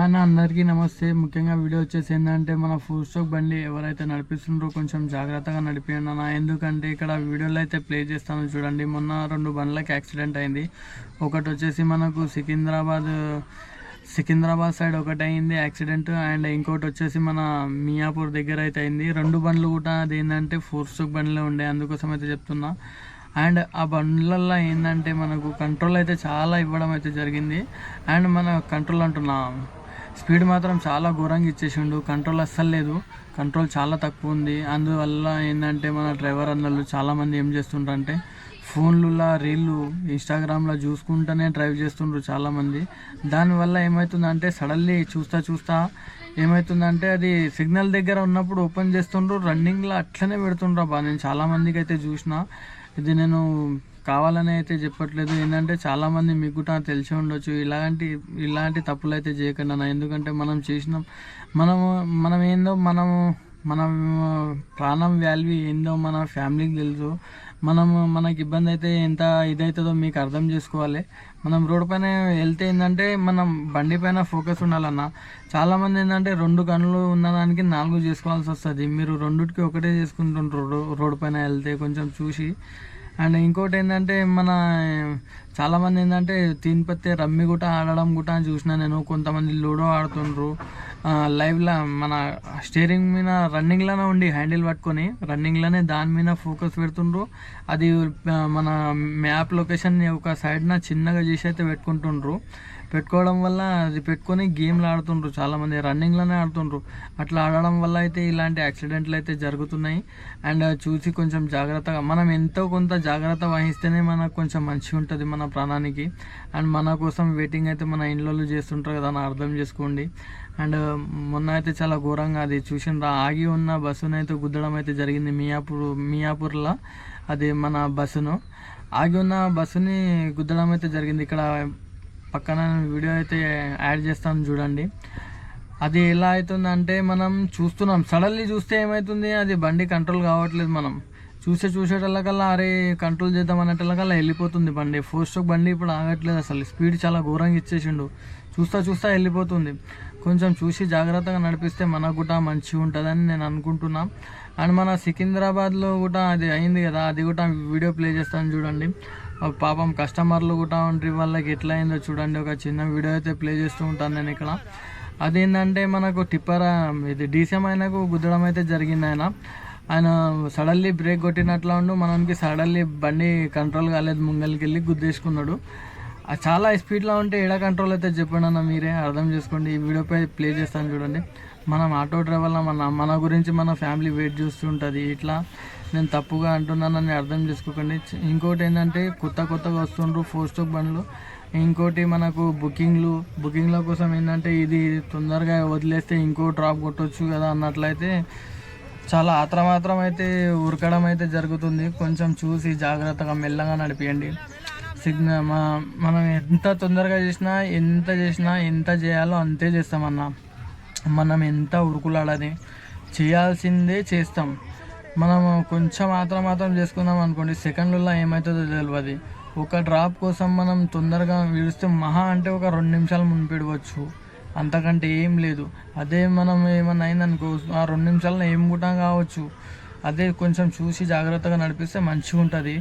అన్న అందరికీ నమస్తే. ముఖ్యంగా వీడియో వచ్చేసి ఏంటంటే మన ఫుల్ స్టాక్ బండి ఎవరైతే నడిపిస్తుండ్రో కొంచెం జాగ్రత్తగా నడిపియండి అన్న. ఎందుకంటే ఇక్కడ వీడియోలో అయితే ప్లే చేస్తాను చూడండి. మొన్న రెండు బండ్లకి యాక్సిడెంట్ అయింది. ఒకటి వచ్చేసి మనకు సికింద్రాబాద్ సికింద్రాబాద్ సైడ్ ఒకటి అయింది యాక్సిడెంట్ అండ్ ఇంకోటి వచ్చేసి మన మియాపూర్ దగ్గర అయితే అయింది. రెండు బండ్లు కూడా అది ఏంటంటే ఫోర్ స్టోక్ బండ్లే ఉండే అందుకోసం అయితే చెప్తున్నా. అండ్ ఆ బండ్లల్లో ఏంటంటే మనకు కంట్రోల్ అయితే చాలా ఇవ్వడం అయితే జరిగింది. అండ్ మన కంట్రోల్ అంటున్నా. స్పీడ్ మాత్రం చాలా ఘోరంగా ఇచ్చేసిండు. కంట్రోల్ అస్సలు లేదు. కంట్రోల్ చాలా తక్కువ ఉంది. అందువల్ల ఏంటంటే మన డ్రైవర్ అన్నలు చాలామంది ఏం చేస్తుంటారంటే ఫోన్లలో రీళ్ళు ఇన్స్టాగ్రామ్లో చూసుకుంటూనే డ్రైవ్ చేస్తుండ్రు చాలామంది దానివల్ల ఏమవుతుందంటే సడన్లీ చూస్తా చూస్తా ఏమవుతుందంటే అది సిగ్నల్ దగ్గర ఉన్నప్పుడు ఓపెన్ చేస్తుండ్రు రన్నింగ్లో అట్లనే పెడుతుండ్రు బా నేను చాలామందికి అయితే చూసిన. ఇది నేను కావాలని అయితే చెప్పట్లేదు. ఏంటంటే చాలామంది మీకు కూడా తెలిసి ఉండొచ్చు. ఇలాంటి ఇలాంటి తప్పులు అయితే చేయకుండా అన్న. ఎందుకంటే మనం చేసిన మనము మనం ఏందో మనము మనం ప్రాణం వాల్యూ ఏందో మన ఫ్యామిలీకి తెలుసు. మనము మనకి ఇబ్బంది అయితే ఎంత ఇదవుతుందో మీకు అర్థం చేసుకోవాలి. మనం రోడ్ పైన వెళ్తే ఏంటంటే మనం బండి పైన ఫోకస్ ఉండాలన్న. చాలామంది ఏంటంటే రెండు కళ్ళు ఉన్నదానికి నాలుగు చేసుకోవాల్సి వస్తుంది. మీరు రెండుకి ఒకటే చేసుకుంటుంటారు రోడ్ పైన వెళ్తే కొంచెం చూసి. అండ్ ఇంకోటి ఏంటంటే మన చాలామంది ఏంటంటే తీన్పత్తి రమ్మి గుట్ట ఆడడం కూడా చూసిన నేను కొంతమంది లూడో ఆడుతుండ్రు. లైవ్లో మన స్టీరింగ్ మీద రన్నింగ్లోనే ఉండి హ్యాండిల్ పట్టుకొని రన్నింగ్లోనే దాని మీద ఫోకస్ పెడుతుండ్రు. అది మన మ్యాప్ లొకేషన్ని ఒక సైడ్న చిన్నగా చేసి అయితే పెట్టుకుంటుండ్రు. పెట్టుకోవడం వల్ల అది పెట్టుకొని గేమ్లు ఆడుతుండ్రు చాలామంది రన్నింగ్లోనే ఆడుతుండ్రు. అట్లా ఆడడం వల్ల అయితే ఇలాంటి యాక్సిడెంట్లు అయితే జరుగుతున్నాయి. అండ్ చూసి కొంచెం జాగ్రత్తగా మనం ఎంతో కొంత జాగ్రత్త వహిస్తేనే మనకు కొంచెం మంచిగా ఉంటుంది మన ప్రాణానికి. అండ్ మన కోసం వెయిటింగ్ అయితే మన ఇండ్లలో చేస్తుంటారు కదా అని అర్థం చేసుకోండి. అండ్ మొన్న అయితే చాలా ఘోరంగా అది చూసిన ఆగి ఉన్న బస్సును అయితే గుద్దడం అయితే జరిగింది మియాపూర్ మియాపూర్లో. అది మన బస్సును. ఆగి ఉన్న బస్సుని గుద్దడం అయితే జరిగింది. ఇక్కడ పక్కన వీడియో అయితే యాడ్ చేస్తాను చూడండి. అది ఎలా అవుతుందంటే మనం చూస్తున్నాం. సడన్లీ చూస్తే ఏమవుతుంది అది బండి కంట్రోల్ కావట్లేదు మనం. చూసే చూసేటల్లకల్లా అరే కంట్రోల్ చేద్దాం అనేటల్లకల్లా వెళ్ళిపోతుంది బండి. ఫోర్ స్ట్రోక్ బండి ఇప్పుడు ఆగట్లేదు అసలు. స్పీడ్ చాలా ఘోరంగా ఇచ్చేసిండు. చూస్తా చూస్తా వెళ్ళిపోతుంది. కొంచెం చూసి జాగ్రత్తగా నడిపిస్తే మనకు కూడా మంచిగా ఉంటుందని నేను అనుకుంటున్నా. అండ్ మన సికింద్రాబాద్లో కూడా అది అయింది కదా అది కూడా వీడియో ప్లే చేస్తాను చూడండి. పాపం కస్టమర్లు కూడా ఉండి వాళ్ళకి ఎట్లా అయిందో చూడండి. ఒక చిన్న వీడియో అయితే ప్లే చేస్తూ ఉంటాను నేను ఇక్కడ. అదేంటంటే మనకు టిప్పర్ ఇది డీసీఎం ఆయనకు గుద్దడం అయితే జరిగింది ఆయన. ఆయన సడన్లీ బ్రేక్ కొట్టినట్లా ఉండు మనకి సడన్లీ బండి కంట్రోల్ కాలేదు ముంగల్కి వెళ్ళి గుద్దేసుకున్నాడు. చాలా స్పీడ్లో ఉంటే ఎడ కంట్రోల్ అయితే చెప్పండి అన్న మీరే. అర్థం చేసుకోండి. ఈ వీడియోపై ప్లే చేస్తాను చూడండి. మనం ఆటో డ్రైవర్లో మన మన గురించి మన ఫ్యామిలీ వెయిట్ చూస్తుంటుంది. ఇట్లా నేను తప్పుగా అంటున్నానని అర్థం చేసుకోకండి. ఇంకోటి ఏంటంటే కొత్త కొత్తగా వస్తుండ్రు ఫోర్ స్టోక్ బండ్లు. ఇంకోటి మనకు బుకింగ్లు బుకింగ్ల కోసం ఏంటంటే ఇది తొందరగా వదిలేస్తే ఇంకో డ్రాప్ కొట్టచ్చు కదా అన్నట్లయితే చాలా ఆత్రమాత్రం అయితే ఉరకడం అయితే జరుగుతుంది. కొంచెం చూసి జాగ్రత్తగా మెల్లగా నడిపియండి. సిగ్నల్ మనం ఎంత తొందరగా చేసినా ఎంత చేసినా ఎంత చేయాలో అంతే చేస్తామన్న. మనం ఎంత ఉరుకులాడని చేయాల్సిందే చేస్తాం. మనం కొంచెం మాత్రం మాత్రం చేసుకుందాం అనుకోండి సెకండ్లలో ఏమవుతుందో తెలియదు ఒక డ్రాప్ కోసం మనం తొందరగా విడిస్తే మహా అంటే ఒక రెండు నిమిషాలు మునిపెడవచ్చు అంతకంటే ఏం లేదు. అదే మనం ఏమన్నా అయిందనుకో ఆ రెండు నిమిషాల్లో ఏం కూడా కావచ్చు? అదే కొంచెం చూసి జాగ్రత్తగా నడిపిస్తే మంచిగా ఉంటుంది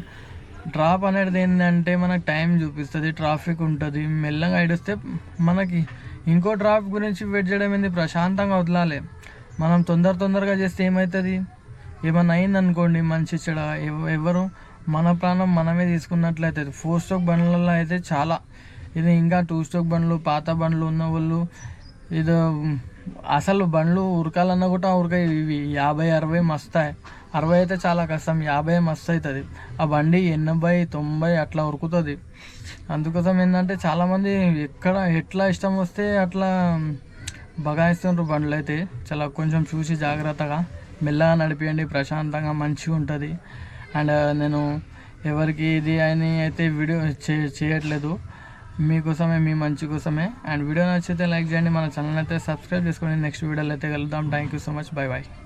డ్రాప్ అనేది ఏంటంటే మనకు టైం చూపిస్తుంది ట్రాఫిక్ ఉంటుంది. మెల్లగా ఇడిస్తే మనకి ఇంకో డ్రాప్ గురించి వెయిట్ చేయడం ఏంది? ప్రశాంతంగా వదలాలి. మనం తొందర తొందరగా చేస్తే ఏమవుతుంది ఏమన్నా అయిందనుకోండి మంచి చెడ ఎవరు మన ప్రాణం మనమే తీసుకున్నట్లయితే ఫోర్ స్టోక్ బండ్లలో అయితే చాలా. ఇది ఇంకా టూ స్టోక్ బండ్లు పాత బండ్లు ఉన్న వాళ్ళు ఇది అసలు బండ్లు ఉరకాలన్నా కూడా ఉరకాయి ఇవి యాభై అరవై మస్తాయి. అరవై అయితే చాలా కష్టం యాభై మస్తు అవుతుంది ఆ బండి ఎనభై తొంభై అట్లా ఉరుకుతుంది. అందుకోసం ఏంటంటే చాలామంది ఎక్కడ ఎట్లా ఇష్టం వస్తే అట్లా బగాయిస్తుంటారు బండ్లు అయితే చాలా కొంచెం చూసి జాగ్రత్తగా మెల్లగా నడిపియండి ప్రశాంతంగా మంచిగా ఉంటుంది. అండ్ నేను ఎవరికి ఇది అని అయితే వీడియో చేయట్లేదు. మీకోసమే మీ మంచి కోసమే. అండ్ వీడియో నచ్చితే లైక్ చేయండి మన ఛానల్ అయితే సబ్స్క్రైబ్ చేసుకోండి నెక్స్ట్ వీడియోలో అయితే కలుద్దాం. Thank you so much. Bye bye